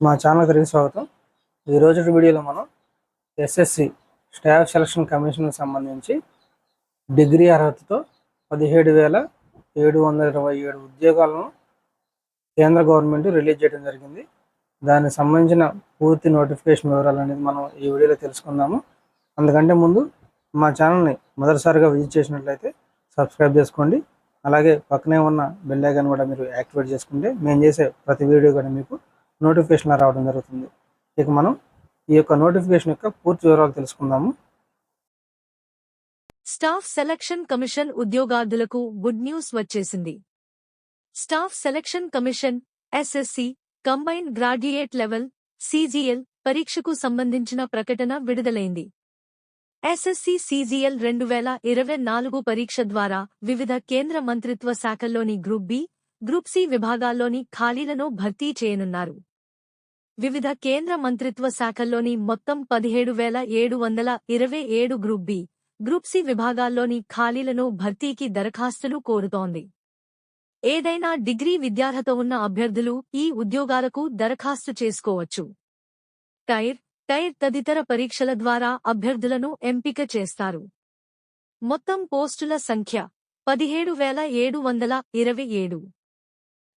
మా ఛానల్ తిరిగి స్వాగతం. ఈ రోజు వీడియోలో మనం ఎస్ఎస్సి స్టాఫ్ సెలక్షన్ కమిషన్కి సంబంధించి డిగ్రీ అర్హతతో పదిహేడు వేల ఏడు వందల ఇరవై ఏడు ఉద్యోగాలను కేంద్ర గవర్నమెంట్ రిలీజ్ చేయడం జరిగింది. దానికి సంబంధించిన పూర్తి నోటిఫికేషన్ వివరాలు అనేది మనం ఈ వీడియోలో తెలుసుకుందాము. అందుకంటే ముందు మా ఛానల్ని మొదటిసారిగా విజిట్ చేసినట్లయితే సబ్స్క్రైబ్ చేసుకోండి. అలాగే పక్కనే ఉన్న బెల్ ఐకాన్ కూడా మీరు యాక్టివేట్ చేసుకుంటే మేము చేసే ప్రతి వీడియో కూడా మీకు నోటిఫికేషన్ రావడం జరుగుతుంది. ఇక మనం ఈ యొక్క నోటిఫికేషన్ యొక్క పూర్తి వివరాలు తెలుసుకుందాము. స్టాఫ్ సెలక్షన్ కమిషన్ ఉద్యోగార్థులకు గుడ్ న్యూస్ వచ్చేసింది. Staff selection commission SSC combine graduate level CGL పరీక్షకు సంబంధించిన ప్రకటన విడుదలైంది. ఎస్ఎస్సి సీజీఎల్ రెండు వేల ఇరవై నాలుగు పరీక్ష ద్వారా వివిధ కేంద్ర మంత్రిత్వ శాఖల్లోని గ్రూప్ బి గ్రూప్ సి విభాగాల్లోని ఖాళీలను భర్తీ చేయనున్నారు. వివిధ కేంద్ర మంత్రిత్వ శాఖల్లోని మొత్తం పదిహేడు వేల ఏడు వందల ఇరవై ఏడు గ్రూప్ బి గ్రూప్ సి విభాగాల్లోని ఖాళీలను భర్తీకి దరఖాస్తులు కోరుతోంది. ఏదైనా డిగ్రీ విద్యార్హత ఉన్న అభ్యర్థులు ఈ ఉద్యోగాలకు దరఖాస్తు చేసుకోవచ్చు. టైర్ టైర్ తదితర పరీక్షల ద్వారా అభ్యర్థులను ఎంపిక చేస్తారు. మొత్తం పోస్టుల సంఖ్య పదిహేడు వేల ఏడు వందల ఇరవై ఏడు.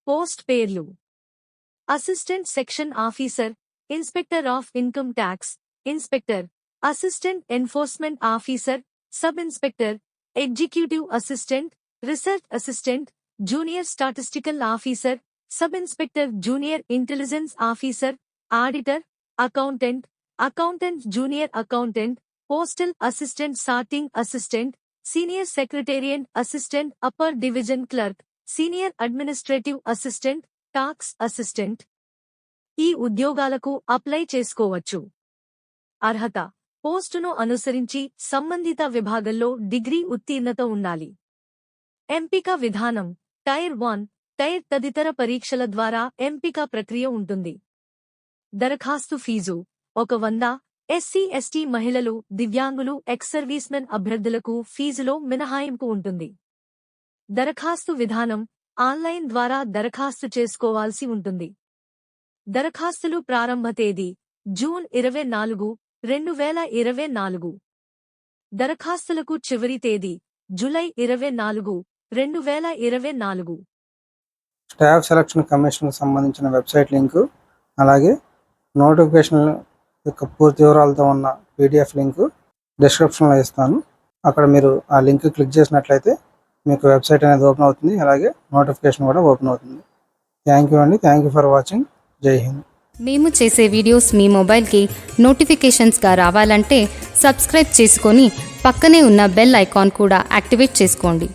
Post Paylu Assistant Section Officer, Inspector of Income Tax, Inspector, Assistant Enforcement Officer, Sub-Inspector, Executive Assistant, Research Assistant, Junior Statistical Officer, Sub-Inspector Junior Intelligence Officer, Auditor, Accountant, Accountant Junior Accountant, Postal Assistant Sorting Assistant, Senior Secretariat Assistant Upper Division Clerk, senior administrative assistant tax assistant. ఈ ఉద్యోగాలకు apply చేసుకోవచ్చు. అర్హత పోస్టును అనుసరించి సంబంధిత విభాగంలో degree ఉత్తీర్ణత ఉండాలి. ఎంపిక విధానం టైర్ వన్ టైర్ తదితర పరీక్షల ద్వారా ఎంపిక ప్రక్రియ ఉంటుంది. దరఖాస్తు ఫీజు ఒక వంద ఎస్సీ ఎస్టీ మహిళలు దివ్యాంగులు ఎక్స్ సర్వీస్మెన్ అభ్యర్థులకు ఫీజులో మినహాయింపు ఉంటుంది. దరఖాస్తు విధానం ఆన్లైన్ ద్వారా దరఖాస్తు చేసుకోవాల్సి ఉంటుంది. దరఖాస్తులు ప్రారంభ తేదీ జూన్ ఇరవై నాలుగు రెండు వేల ఇరవై నాలుగు. దరఖాస్తులకు చివరి తేదీ జులై ఇరవై నాలుగు రెండు వేల ఇరవై నాలుగు. స్టాఫ్ సెలక్షన్ కమిషన్ సంబంధించిన వెబ్సైట్ లింకు అలాగే నోటిఫికేషన్ యొక్క పూర్తి వివరాలతో ఉన్న పీడిఎఫ్ లింకు డిస్క్రిప్షన్లో ఇస్తాను. అక్కడ మీరు ఆ లింక్ క్లిక్ చేసినట్లయితే మీకు వెబ్సైట్ అనేది ఓపెన్ అవుతుంది. అలాగే నోటిఫికేషన్ కూడా ఓపెన్ అవుతుంది. థ్యాంక్ యూ అండి. Thank you for watching. జై హింద్. మేము చేసే వీడియోస్ మీ మొబైల్కి నోటిఫికేషన్స్గా రావాలంటే సబ్స్క్రైబ్ చేసుకొని పక్కనే ఉన్న బెల్ ఐకాన్ కూడా యాక్టివేట్ చేసుకోండి.